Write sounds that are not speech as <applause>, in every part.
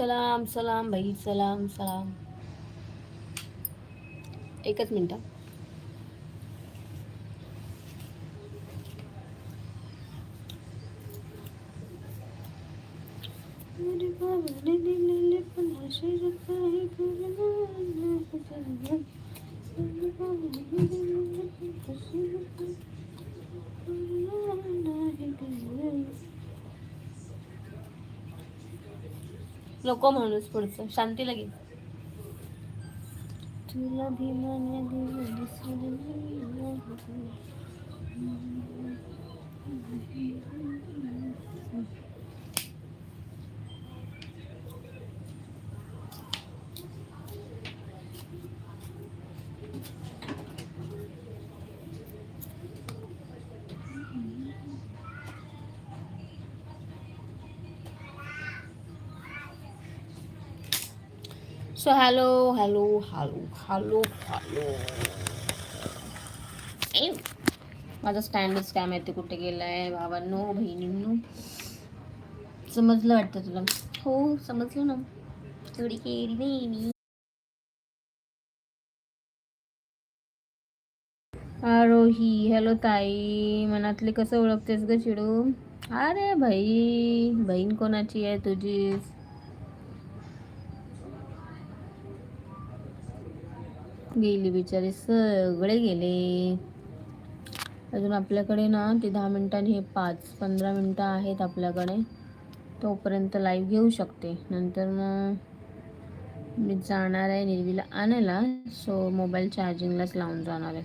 सलाम सलाम भाई सलाम सलाम. एकच मिनटं अरे बाबाने दिलेले पण आश्चर्य काय करणार अरे बाबाने दिलेले पण आश्चर्य काय करणार नाही गं. नको म्हणूस पुढचं शांती लागेल तुला भीमाने दिलं hello, so hello hello hello hello hello ए, माझा स्टँडच काय माहिती कुठे गेलाय? भावांनो बहिणींनो. समजलं वाटतं तुला? हो समजलं ना. थोडी केली नाही मी आरोही हॅलो ताई. मनातले कसं ओळखतेस ग चिडू अरे भाई. बहीण कोणाची आहे तुझीच? गेली बिचारी सगळे गेले. अजून आपल्याकडे ना ते दहा मिनिटांनी हे पाच पंधरा मिनटं आहेत आपल्याकडे. तोपर्यंत लाईव्ह घेऊ शकते. नंतर मग मी जाणार आहे निर्वीला आणायला. सो मोबाईल चार्जिंगलाच लावून जाणार आहे.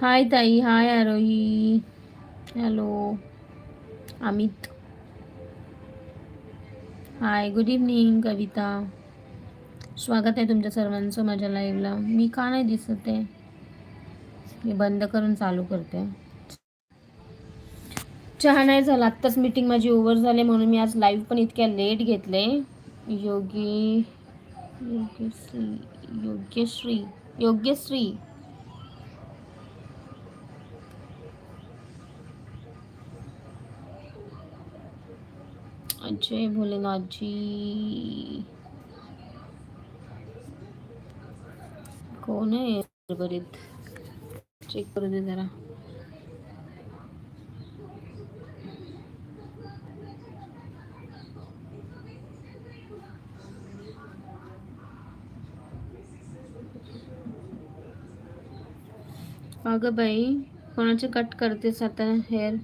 हाय ताई hi Aarohi. Hello Amit. Hi good evening Kavita. स्वागत आहे तुमच्या सर्वांचं माझ्या लाईव्हला मी का नाही दिसत आहे? मी बंद करून चालू करते. चहा नाही झाला आत्ताच मीटिंग माझी ओव्हर झाली म्हणून मी आज लाईव्ह पण इतक्या लेट घेतले. योगी योग्यश्री योग्यश्री योग्यश्री अजय भोलेनाथजी कोण आहे बरीत चेक करू दे जरा। अगं बाई कोणाचे कट करतेस आता हेअर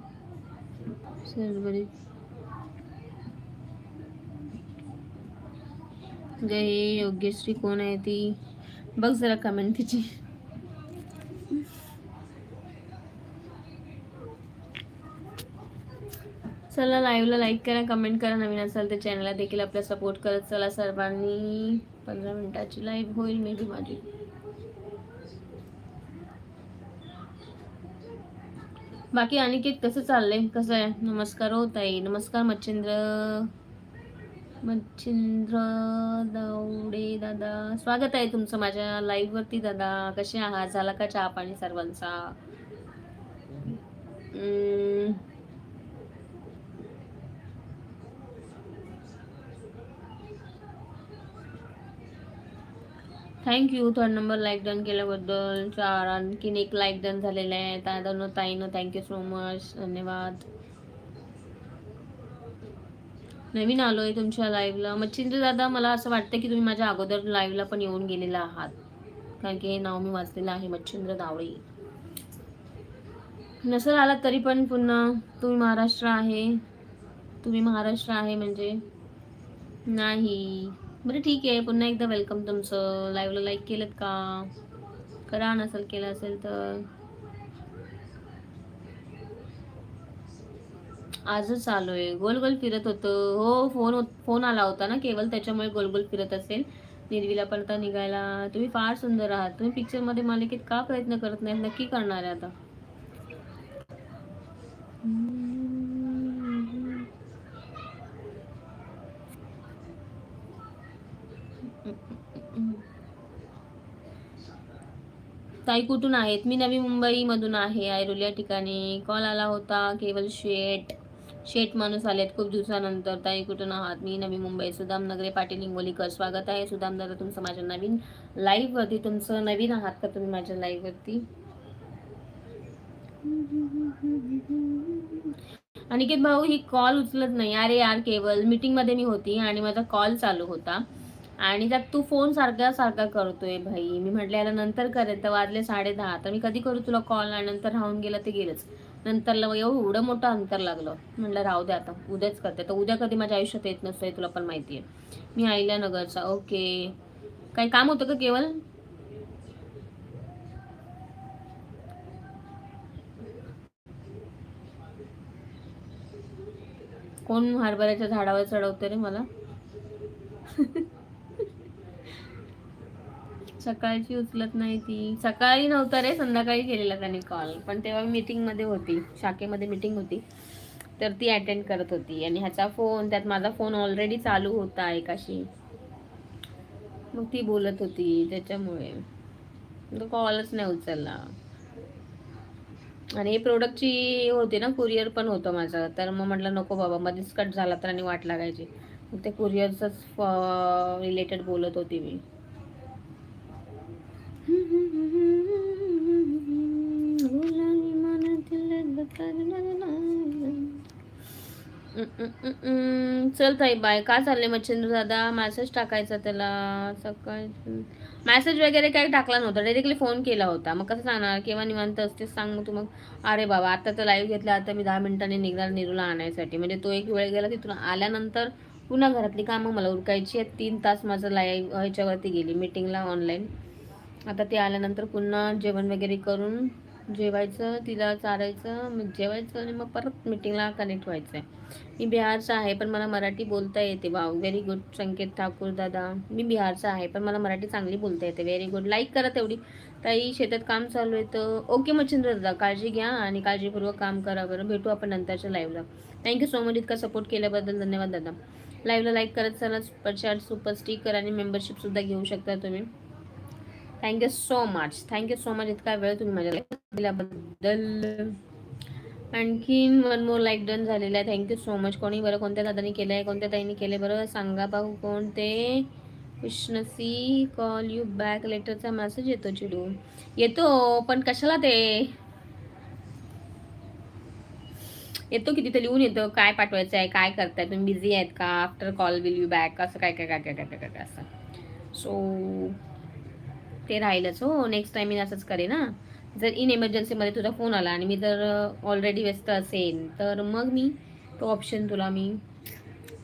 सरबरीत गे योग्यश्री कोण आहे ती. बघ जरा कमेंट तिची. चला लाईव्हला लाईक करा कमेंट करा. नवीन असाल तर चॅनलला देखील आपला सपोर्ट करत चला सर्वांनी. पंधरा मिनिटाची लाईव्ह होईल मे बी माझी. बाकी अनिकेत कसं चाललंय? कसं आहे? नमस्कार हो ताई. नमस्कार मच्छिंद्र. मच्छिंद्र दावडे दादा. स्वागत आहे तुमचं माझ्या लाईव्ह वरती दादा. कसे आहात? झाला का चहा पाणी सर्वांचा? Thank you third number like done केल्याबद्दल. चार आणखीन एक लाईक डन झालेला आहे. दादा ताईनं थँक्यू सो मच धन्यवाद. नवीन आलो आहे तुमच्या लाईव्हला मच्छिंद्र दादा मला असं वाटतं की तुम्ही माझ्या अगोदर लाईव्हला पण येऊन गेलेला आहात. कारण की हे नाव मी वाचलेलं आहे मच्छिंद्र दावळे. नसर आला तरी पण पुन्हा तुम्ही महाराष्ट्र आहे. तुम्ही महाराष्ट्र आहे म्हणजे नाही. बरं ठीक आहे पुन्हा एकदा वेलकम तुमचं. लाईव्हला लाईक केलं का? करा नसेल केलं असेल तर. आजच आलोय गोल गोल फिरत होतं. हो फोन फोन आला होता ना केवळ त्याच्यामुळे गोल गोल फिरत असेल. निर्वीला पण आता निघायला. तुम्ही फार सुंदर आहात. तुम्ही पिक्चरमध्ये मालिकेत का प्रयत्न करत नाही नक्की करणार आहे आता. ताई कुठून आहेत? मी नवी मुंबईमधून आहे. ऐरोली या ठिकाणी. कॉल आला होता. केवल शेट शेठ माणूस आलेत खूप दिवसानंतर. ताई कुठून आहात? मी नवी मुंबई. सुदाम नगरे पाटील हिंगोलीकर. स्वागत आहे. सुदाम दादा तुमचं माझ्या नवीन लाईव्हवरती तुमचं नवीन आहात का तुम्ही माझ्या लाईव्हवरती अनिकेत भाऊ ही कॉल उचलत नाही. अरे यार केवळ मीटिंगमध्ये मी होती आणि माझा कॉल चालू होता. आणि त्यात तू फोन सारखा सारखा करतोय भाई. मी म्हटलं याला नंतर करेल. तर वाजले साडे दहा. तर मी कधी करू तुला कॉल आणि नंतर राहून गेलं ते गेलंच. नंतरला एवढं मोठं अंतर लागलं. म्हटलं राहू दे आता उद्याच करते. तर उद्या कधी माझ्या आयुष्यात येत नसतं हे तुला पण माहिती आहे. मी आईल्या नगरचा ओके. काही काम होतं का केवळ कोण हरभऱ्याच्या झाडावर चढवतं रे मला? <laughs> सकाळची उचलत नाही ती. सकाळी नव्हतं रे संध्याकाळी केलेला त्याने कॉल पण तेव्हा मी होती शाखेमध्ये मीटिंग होती. तर ती अटेंड करत होती. आणि ह्याचा फोन त्यात माझा फोन ऑलरेडी चालू होता एकाशी. मग ती बोलत होती त्याच्यामुळे. तो कॉलच नाही उचलला. आणि हे प्रोडक्टची होती ना कुरिअर पण होतं माझं. तर मग म्हटलं नको बाबा मध्येच कट झाला तर आणि वाट लागायची. मग ते कुरिअरचंच रिलेटेड बोलत होती मी. चल ताई बाय का चालले मच्छिंद्र दादा? मॅसेज टाकायचा त्याला. सकाळी मॅसेज वगैरे काही टाकला नव्हता. डायरेक्टली फोन केला होता. मग कसं सांगणार? केव्हा निवांत असतेच सांग मग तू मग. अरे बाबा आता तर लाईव्ह घेतला आता मी दहा मिनिटांनी निघणार निरूला आणायसाठी. म्हणजे तो एक वेळ गेला तिथून आल्यानंतर पुन्हा घरातली कामं मला उरकायची आहेत. तीन तास माझं लाईव्ह ह्याच्यावरती गेली. मीटिंगला ऑनलाईन आता ते आल्यानंतर पुन्हा जेवण वगैरे करून जेवायचं तिला चारायचं मग जेवायचं आणि मग परत मीटिंगला कनेक्ट व्हायचं आहे मी बिहारचा आहे पण मला मराठी बोलता येते wow very good Sanket Thakur दादा. मी बिहारचा आहे पण मला मराठी चांगली बोलता येते. व्हेरी गुड लाईक करा तेवढी. ताई शेतात काम चालू आहे तर ओके मच्छिंद्र दादा काळजी घ्या आणि काळजीपूर्वक काम करा बरं. भेटू आपण नंतरच्या लाईव्हला थँक्यू सो मच इतका सपोर्ट केल्याबद्दल धन्यवाद दादा. लाईव्हला लाईक करत चला. सुपर सुपर स्टिकर आणि मेंबरशिपसुद्धा घेऊ शकता तुम्ही. Thank you so much thank you so much इतका वेळ तुम्ही माझ्या दिल्याबद्दल. आणखीन वन मोर लाईक डन झालेला आहे. थँक्यू सो मच कोणी बरं कोणत्या दादानी केलं आहे कोणत्या ताईने केले बरं सांगा भाऊ कोणते कृष्णसी कॉल यू बॅक लेटरचा मेसेज येतो चिडू. येतो पण कशाला ते? येतो की तिथे लिहून येतो. काय पाठवायचं आहे काय करताय? तुम्ही बिझी आहेत का? After call will you back असं काय काय काय काय काय काय काय असं. सो ते राहिलंच हो. नेक्स्ट टाइम मी असंच करेन ना जर इन इमर्जन्सीमध्ये तुझा फोन आला आणि मी जर ऑलरेडी व्यस्त असेन तर मग मी तो ऑप्शन तुला मी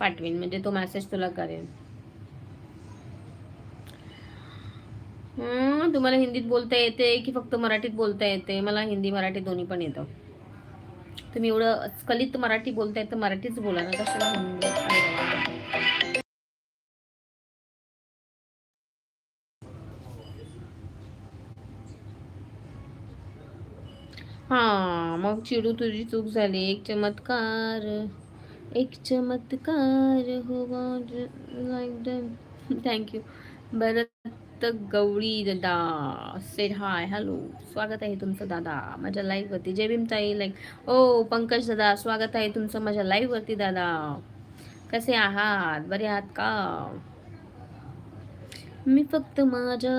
पाठवेन. म्हणजे तो मॅसेज तुला करेन. तुम्हाला हिंदीत बोलता येते की फक्त मराठीत बोलता येते? मला हिंदी मराठी दोन्ही पण येतं. तुम्ही एवढं स्खलित मराठी बोलताय तर मराठीच बोला. ना कशाला हां मग चिडू तुझी चूक झाली. एक चमत्कार एक चमत्कार हो थँक्यू भरत गवळी दादा सेड हाय हॅलो स्वागत आहे तुमचं दादा. माझ्या लाईव्हवरती जय भीमताई. लाईक ओ पंकज दादा स्वागत आहे तुमचं माझ्या लाईव्हवरती दादा. कसे आहात? बरे आहात का? मी फक्त माझ्या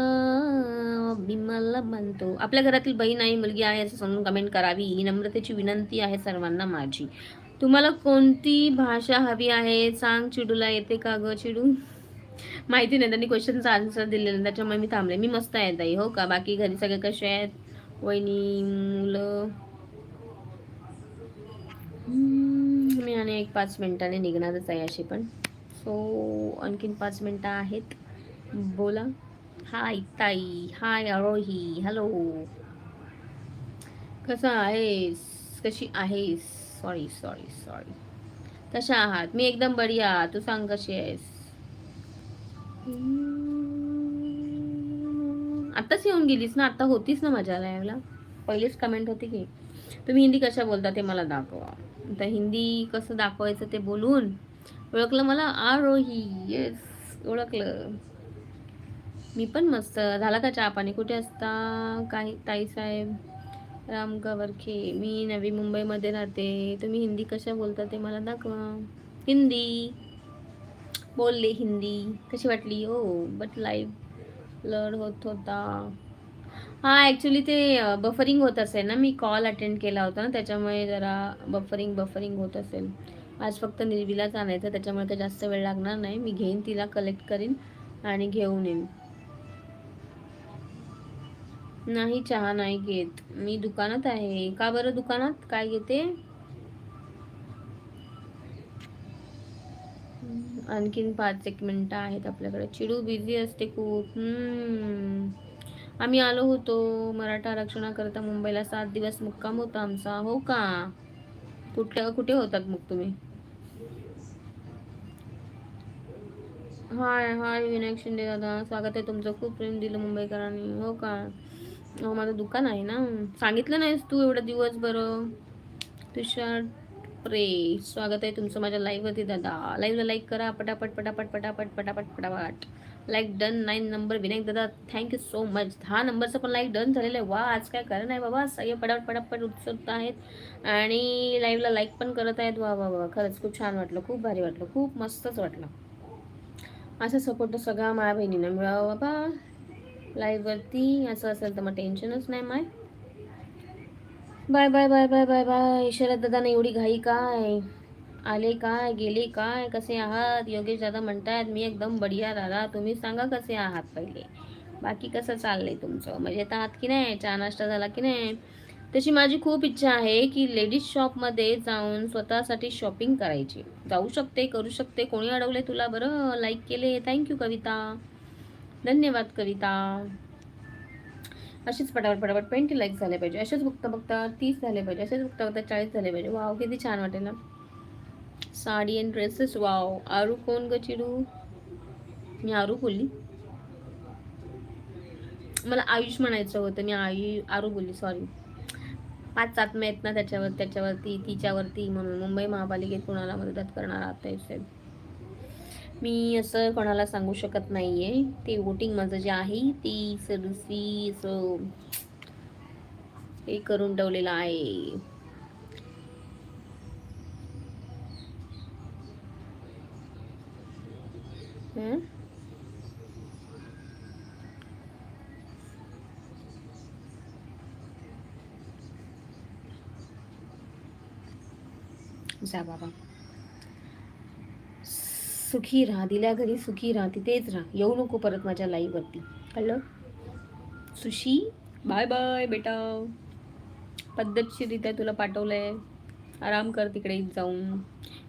भीमाला म्हणतो आपल्या घरातील बहीण आहे मुलगी आहे असं समजून कमेंट करावी. ही नम्रतेची विनंती आहे सर्वांना माझी. तुम्हाला कोणती भाषा हवी आहे? सांग चिडूला येते का ग चिडू? माहिती नाही त्यांनी क्वेश्चनचा आन्सर दिलेला त्याच्यामुळे मी थांबले. मी मस्त आहे ताई हो का? बाकी घरी सगळे कसे आहेत? वहिनी मुलं? मी आणि एक पाच मिनिटाने निघणारच आहे अशी पण. सो आणखीन पाच मिनटं आहेत. बोला. हाय ताई हाय अरोही हॅलो. कसं आहेस? कशी आहेस? सॉरी सॉरी सॉरी कशा आहात? मी एकदम बढिया. तू सांग कशी आहेस? आत्ताच येऊन गेलीस ना? आत्ता होतीस ना माझ्या लाईव्हला पहिलीच कमेंट होती की. तुम्ही हिंदी कशा बोलता ते मला दाखवा. आता हिंदी कसं दाखवायचं ते बोलून ओळखलं मला? आरोही येस ओळखलं. मी पण मस्त. झाला का चहा पाणी? कुठे असता? काही ताई साहेब राम गवरखे मी नवी मुंबईमध्ये राहते. तुम्ही हिंदी कशा बोलता ते मला दाखवा. हिंदी. बोलले हिंदी. कशी वाटली? हो बट लाईव्ह लड होत होता. हां ॲक्च्युली ते बफरिंग होत असेल ना? मी कॉल अटेंड केला होता ना? त्याच्यामुळे जरा बफरिंग बफरिंग होत असेल. आज फक्त निर्विलाच आणायचं त्याच्यामुळे काही जास्त वेळ लागणार नाही. मी घेईन तिला कलेक्ट करीन आणि घेऊन येईन. नाही चहा नाही घेत. मी दुकानात आहे. का बरं दुकानात? काय घेते? आणखीन पाच एक मिनटं आहेत आपल्याकडे. चिडू बिझी असते खूप. हम्म. आम्ही आलो होतो मराठा आरक्षणाकरता मुंबईला. सात दिवस मुक्काम होता आमचा. हो का? कुठे कुठे होतात मग तुम्ही? हाय हाय विनायक शिंदे दादा. स्वागत आहे तुमचं. खूप प्रेम दिलं मुंबईकरांनी. हो का? हो माझं दुकान आहे ना. सांगितलं नाहीस तू एवढं दिवस बरं तुषार प्रे स्वागत आहे तुमचं माझ्या लाईव्हवरती दादा. लाईव्हला लाईक करा. पटापट पटापट पटापट पटापट पटापट. Like done nine number Vinayak दादा थँक्यू सो मच दहा नंबरचं पण लाईक डन झालेलं आहे. वा आज काय करा नाही बाबा. सगळे पटापट पटापट उत्सुक आहेत. आणि लाईव्हला लाईक पण करत आहेत. वा वा वा खरंच खूप छान वाटलं. खूप भारी वाटलं. खूप मस्तच वाटलं. असा सपोर्ट सगळा माझ्या बहिणीनं मिळावा बाबा. लाईव्हवरती असं असेल तर मग टेन्शनच नाही माय. Bye bye bye bye bye bye. Sharad दादाने एवढी घाई काय? आले काय? गेले काय? कसे आहात? योगेश दादा म्हणतायत मी एकदम बढिया दादा. तुम्ही सांगा कसे आहात पहिले? बाकी कसं चाललंय तुमचं? म्हणजे आता आहात की नाही? चहा नाश्ता झाला की नाही? तशी माझी खूप इच्छा आहे की लेडीज शॉपमध्ये जाऊन स्वतःसाठी शॉपिंग करायची. जाऊ शकते करू शकते. कोणी अडवले तुला बरं? लाईक केले. Thank you Kavita. धन्यवाद कविता. असेच पटापट पटापट ट्वेंटी लाईक झाले पाहिजे. असेच बघता बघता तीस झाले पाहिजे. असेच बघता बघता चाळीस झाले पाहिजे. वाव किती छान वाटेल ना. Sari and dresses wow Aaru कोण ग चिडू? मी आरू बोलली. मला आयुष म्हणायचं होतं. मी आयु आरू बोलली सॉरी पाच आत्मे आहेत ना त्याच्यावर त्याच्यावरती तिच्यावरती म्हणून. मुंबई महापालिकेत कोणाला मदत करणार? आता मी असं कोणाला सांगू शकत नाही आहे ते वोटिंग माझं जे आहे ती सदुसी असं हे करून ठेवलेलं आहे. जा बाबा. सुखी राहा दिल्या घरी सुखी राहा तिथेच राहा. येऊ नको परत माझ्या लाईव्हवरती कळलं सुशी? बाय बाय बेटा. पद्धतशीरित्या तुला पाठवलंय. आराम कर तिकडे जाऊन.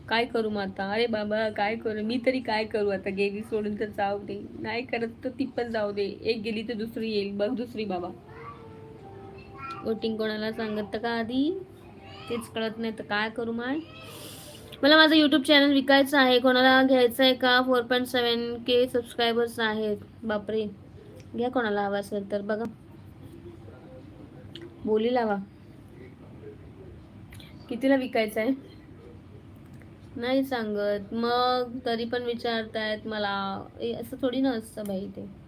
काय करू मग आता? अरे बाबा काय करू? मी तरी काय करू आता? गेली सोडून तर जाऊ दे. नाही करत तर ती पण जाऊ दे. एक गेली तर दुसरी येईल. बघ दुसरी बाबा. वोटिंग कोणाला सांगत? का आधी? तेच कळत नाही. तर काय करू माय मला माझं यूट्यूब चॅनल विकायचं आहे. कोणाला घ्यायचं आहे का? Four point seven K subscribers आहेत. बापरे. घ्या कोणाला हवा असेल तर. बघा. बोली लावा. कितीला विकायचं आहे? नाही सांगत. मग तरी पण विचारतायत मला. ए, असं थोडी ना असतं बाई ते.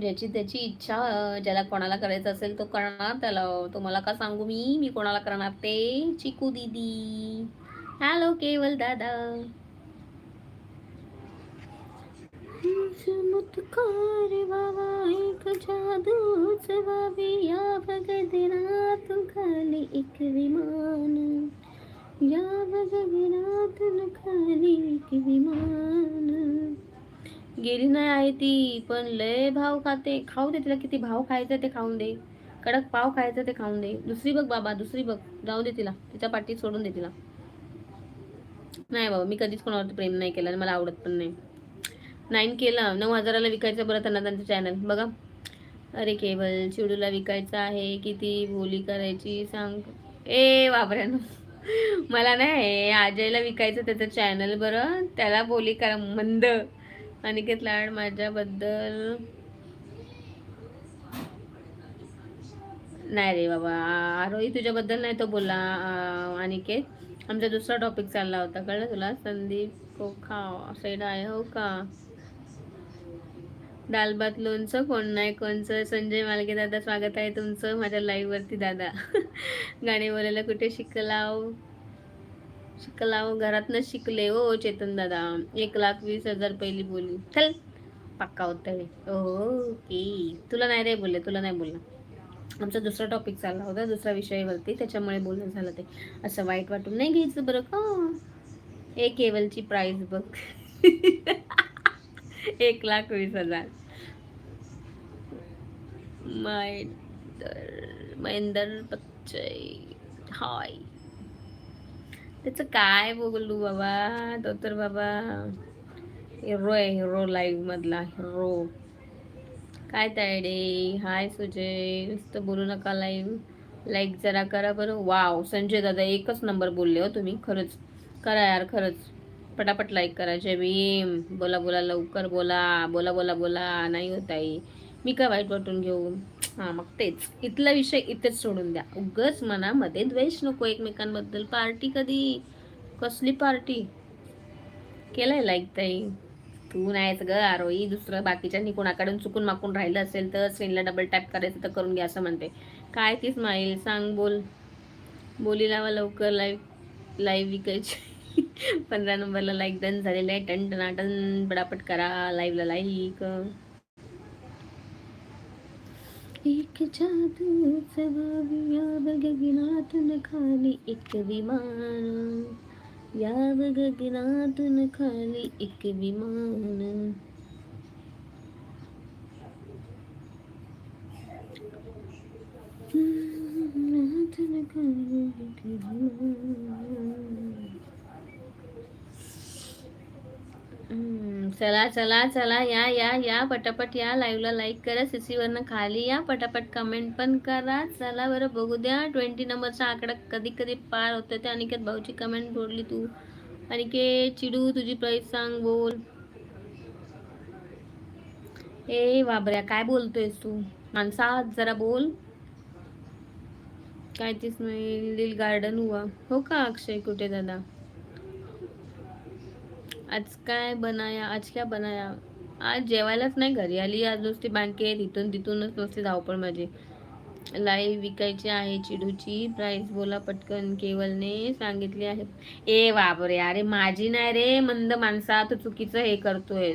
ज्याची त्याची इच्छा ज्याला कोणाला करायचं असेल तो करणार. त्याला तुम्हाला का सांगू मी? मी कोणाला करणार? ते चिकू दीदी. हॅलो केवल दादा. चमत्कार बाबा एक जादूच बाबी. या बगदरात खाली एक विमान. या बगदरात खाली एक विमान. गेली नाही आहे ती पण लय भाव खाते. खाऊ दे तिला किती भाव खायचं ते खाऊन दे. कडक पाव खायचं ते खाऊन दे. दुसरी बघ बाबा दुसरी बघ. जाऊ दे तिला. तिच्या पाठीत सोडून दे तिला. नाही बाबा मी कधीच कोणावरती प्रेम नाही केलं आणि मला आवडत पण नाही. नाईन केलं. नऊ हजाराला विकायचं बरं त्यांना त्यांचं चॅनल बघा. अरे केवल चिडूला विकायचं आहे. किती बोली करायची सांग. ए बाबऱ्यानं मला नाही अजयला विकायचं त्याचं चॅनल बरं. त्याला बोली करा मंद. अनिकेत लाड माझ्याबद्दल नाही रे बाबा आरोही तुझ्याबद्दल नाही तो बोलला अनिकेत. आमचा दुसरा टॉपिक चालला होता कळलं तुला? संदीप कोखा साईड आहे हो का? दाल भात लोणचं कोण नाही कोणचं? संजय मालके दादा स्वागत आहे तुमचं माझ्या लाईव्हवरती दादा. <laughs> गाणे बोलायला कुठे शिकलाव? शिकलाव हो, घरातनं शिकले हो चेतन दादा. एक लाख वीस हजार पहिली बोली. चल पक्का होता ओके. तुला नाही रे बोलले तुला नाही बोलला. आमचा दुसरा टॉपिक चालला होता दुसऱ्या विषयावरती त्याच्यामुळे बोलणं झालं ते. असं वाईट वाटून. नाही घ्यायचं बरं का? एक केवलची प्राईस बघ. <laughs> एक लाख वीस हजार. महेंदर पच्चय हाय. त्याचं काय बोलू बाबा? तो तर बाबा हिरो आहे हिरो लाईव्ह मधला हिरो काय तायडे? हाय सुजय. नुसतं बोलू नका लाईव्ह लाईक जरा करा बरं. वाव संजय दादा एकच नंबर बोलले हो तुम्ही. खरंच. करा यार खरंच. पटापट लाईक करा. जय भीम. बोला बोला लवकर बोला. बोला बोला बोला. नाही होत आहे मी काय वाईट वाटून घेऊ? हां मग तेच. इथला विषय इथेच सोडून द्या. उगच मनामध्ये द्वेष नको एकमेकांबद्दल. पार्टी कधी? कसली पार्टी? केलंय लाईक ताई. तू नाहीच ग आरोही. दुसरं बाकीच्यांनी कोणाकडून चुकून माकून राहिलं असेल तर स्क्रीनला डबल टॅप करायचं तर करून घ्या असं म्हणते. काय ती स्माईल सांग बोल. बोली लावा लवकर. लाईव्ह लाईव्ह विकायची. <laughs> पंधरा नंबरला लाईक डन झालेलं आहे. टन टनाटन पडापट करा लाईव्हला लाईक ඒක ජාදු සවාවියාවගගිනාතුන කාලි එක විමාන යාවගගිනාතුන කාලි එක විමාන නාතන කාලි එක විමාන चला चला चला या या या पटापट या लाईव्हला लाईक करा सिसीवरनं खाली या पटापट कमेंट पण करा. चला बरं बघू द्या. ट्वेंटी नंबरचा आकडा कधी कधी पार होतं ते अनिकेत भाऊची कमेंट बोलली तू. अनिकेत चिडू तुझी प्राईस सांग बोल. ए बाबऱ्या काय बोलतोयस तू? माणसा जरा बोल. काय तीच नाही लिल गार्डन हुआ हो का अक्षय? कुठे दादा? आज काय बनाया आज क्या बनाया? आज जेवायलाच नाही घरी आली. आज नुसती बँकेत इथून तिथूनच नुसती धावपळ माझी. लाईव्ह विकायची आहे चिडूची. प्राईस बोला पटकन. केवलने सांगितली आहे. ए बापरे! अरे माझी नाही रे. मंद माणसा तू चुकीचं हे करतोय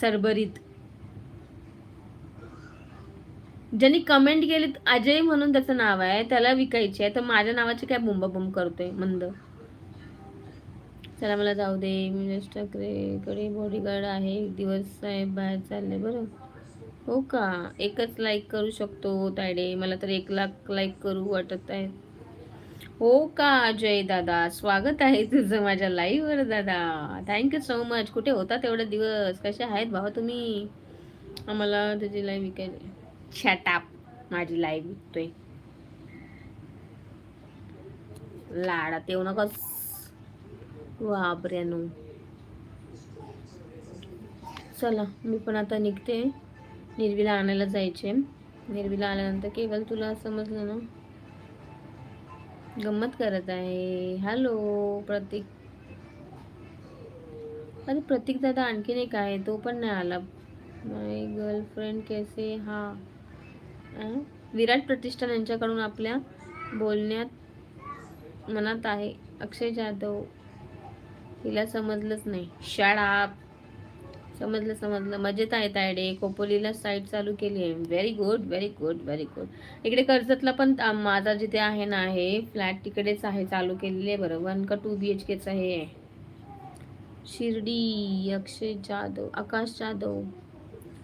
सरभरीत ज्यांनी कमेंट केली अजय म्हणून त्याचं नाव आहे. त्याला विकायची आहे. तर माझ्या नावाची काय बुंबाबुंब करतोय? मंद. चला मला जाऊ दे मी ठाकरेकडे बॉडीगार्ड आहे. एक दिवस साहेब बाहेर चालले बरं. हो का? एकच लाईक करू शकतो तायडे. मला तर एक लाख लाईक करू वाटत आहे. हो का जय दादा? स्वागत आहे तुझं माझ्या वर दादा. थँक्यू सो मच कुठे होता तेवढे दिवस? कसे आहेत भावा तुम्ही? आम्हाला तुझी लाईव्ह विकायला छॅटाप माझी लाईव्ह विकतोय. लाडात येऊ नका वाबऱ्यानो चला मी पण आता निघते. निर्वीला आणायला जायचे. निर्वीला आल्यानंतर केवळ तुला समजलं ना? गंमत करत आहे. हॅलो प्रतीक. अरे प्रतीक दादा आणखीन एक आहे तो पण नाही आला. माय गर्लफ्रेंड कैसे? हा. विराट प्रतिष्ठान यांच्याकडून आपल्या बोलण्यात मनात आहे अक्षय जाधव. तिला समजलंच नाही. शाळा समजलं समजलं. मजेत आहे तायडे कोपोलीला साईट चालू केली आहे. Very good very good very good इकडे कर्जतला पण माझा जिथे आहे ना आहे फ्लॅट तिकडेच आहे चालू केलेली आहे बरं. वन का टू बी एच केचं हे. शिर्डी अक्षय जाधव आकाश जाधव.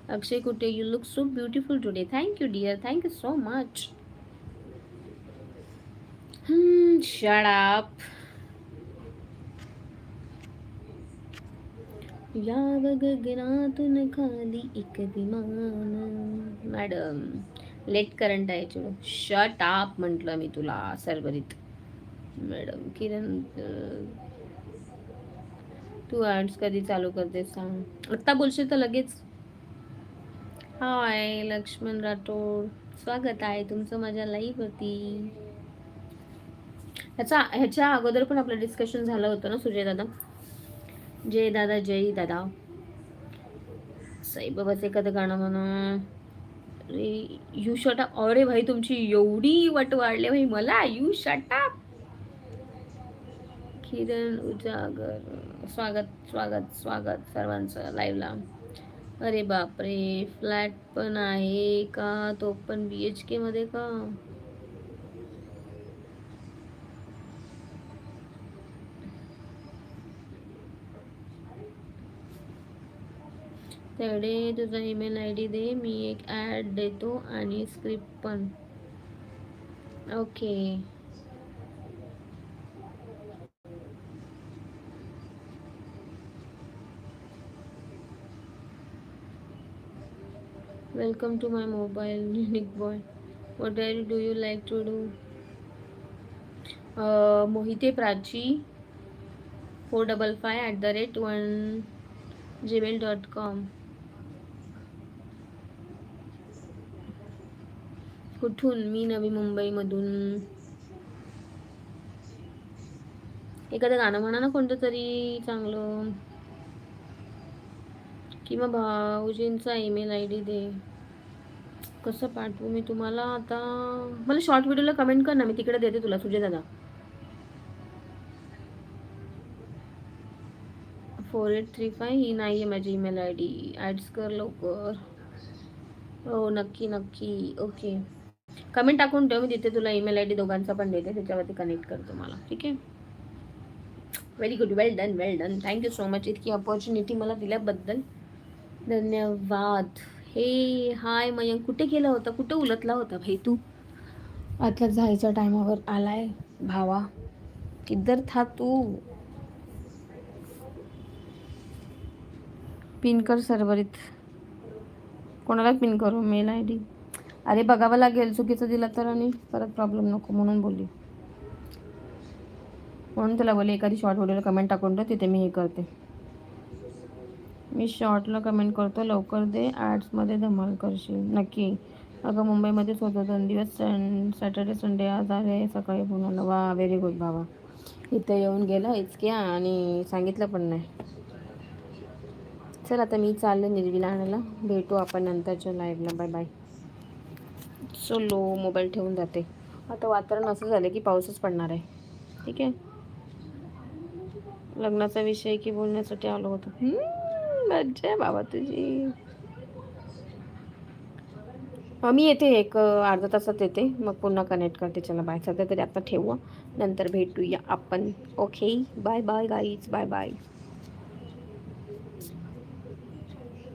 अक्षय कुठे? You look so beautiful today thank you dear thank you so much शाळा याव गगनातून खाली एक विमान. मॅडम लेट करंट आहे चिडू शट आप म्हटलं मी तुला सर्वरित मॅडम किरण तू आर्ट्स कधी चालू करते सांग. आत्ता बोलशील तर लगेच. हाय लक्ष्मण राठोड. स्वागत आहे तुमचं माझ्या लाईव्हवरती. ह्याचा ह्याच्या अगोदर पण आपलं डिस्कशन झालं होतं ना सुजय दादा? जय दादा जय दादा. साईबाबाचं एखादं गाणं म्हणा. अरे यू शटा अरे भाई तुमची एवढी वाट वाढली भाई मला? यू शटा किरण उजागर. स्वागत स्वागत स्वागत सर्वांचं लाईव्हला अरे बापरे फ्लॅट पण आहे का? तो पण बी एच के मध्ये का? तेवढे तुझा ईमेल आय डी दे मी एक ॲड देतो आणि स्क्रिप्ट पण. Okay welcome to my mobile unique boy what are do you like to do Mohite Prachi four double five at the rate one Gmail dot com कुठून? मी नवी मुंबईमधून. एखादं गाणं म्हणा ना कोणतं तरी चांगलं. किंवा भाऊजींचा ईमेल आय डी दे. कसं पाठवू मी तुम्हाला आता? मला शॉर्ट व्हिडिओला कमेंट कर ना मी तिकडे देते तुला सुजय दादा. फोर एट थ्री फाय ही नाही आहे माझी ईमेल आय डी. ॲड्स कर लवकर. हो नक्की नक्की. ओके कमेंट टाकून ठेव मी तिथे तुला ईमेल आय डी दोघांचा पण देते त्याच्यावरती कनेक्ट करतो मला ठीक आहे? Very good well done well done thank you so much इतकी ऑपॉर्च्युनिटी मला दिल्याबद्दल. धन्यवाद. हे हाय मयंक कुठे गेला होता? कुठे उलटला होता भाई तू? आता जायच्या टायमावर आलाय भावा. किधर था तू? पिन कर सर्वरित कोणाला पिन करू? मेल आय डी अरे बघावं लागेल चुकीचं दिलं तर आणि परत प्रॉब्लेम नको म्हणून बोलली. म्हणून तुला बोलले एखादी शॉर्ट व्हिडिओला कमेंट टाकून ठेव तिथे मी हे करते. मी शॉर्टला कमेंट करतो लवकर दे ॲड्समध्ये धमाल करशील नक्की. अगं मुंबईमध्येच होतं दोन दिवस सन सॅटर्डे संडे आज आले सकाळी पुण्याला वा व्हेरी गुड बाबा इथं येऊन गेलं इचक्या आणि सांगितलं पण नाही. चल आता मी चाललं निर्विला आणायला. भेटू आपण नंतरच्या लाईव्हला बाय बाय सो लो मोबाईल ठेवून जाते. आता वातावरण असं झालं की पाऊसच पडणार आहे. ठीक आहे? लग्नाचा विषय की बोलण्यासाठी आलो होतो. मज्जा आहे बाबा तुझी. मी येते एक अर्धा तासात येते. मग पुन्हा कनेक्ट करते. चला बाय सध्या तरी आता ठेवू. नंतर भेटूया आपण. Okay bye bye guys bye bye